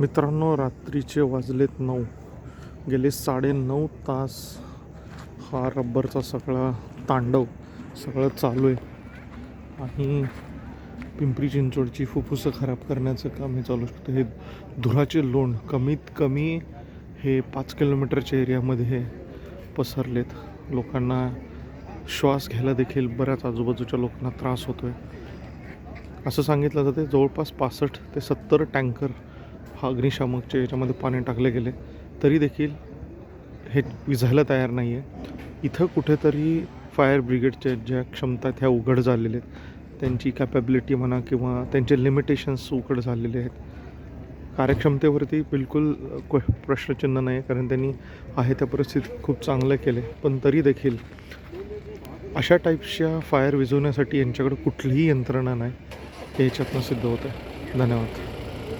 मित्रांनो रात्रीचे वाजलेत नऊ. गेले साडेनऊ तास. हा रब्बरचा सगळा तांडव सगळं चालू आहे. आणि पिंपरी चिंचवडची फुफ्फुसं खराब करण्याचं काम हे चालू शकतं. हे धुराचे लोण कमीत कमी हे पाच किलोमीटरच्या एरियामध्ये हे पसरलेत. लोकांना श्वास घ्यायला देखील बऱ्याच आजूबाजूच्या लोकांना त्रास होतो आहे असं सांगितलं जातं जवळपास पासष्ट ते सत्तर टँकर हा अग्निशामकच्या याच्यामध्ये पाणी टाकले गेले. तरी देखील हे विझायला तयार नाही आहे. इथं कुठेतरी फायर ब्रिगेडच्या ज्या क्षमता आहेत ह्या उघड झालेल्या आहेत. त्यांची कॅपॅबिलिटी म्हणा किंवा त्यांचे लिमिटेशन्स उघड झालेले आहेत. कार्यक्षमतेवरती बिलकुल प्रश्नचिन्ह नाही कारण त्यांनी आहे त्या परिस्थितीत खूप चांगलं केले पण तरी देखील अशा टाईप्सच्या फायर विझवण्यासाठी यांच्याकडे कुठलीही यंत्रणा नाही. हे याच्यातनं सिद्ध होतं आहे धन्यवाद.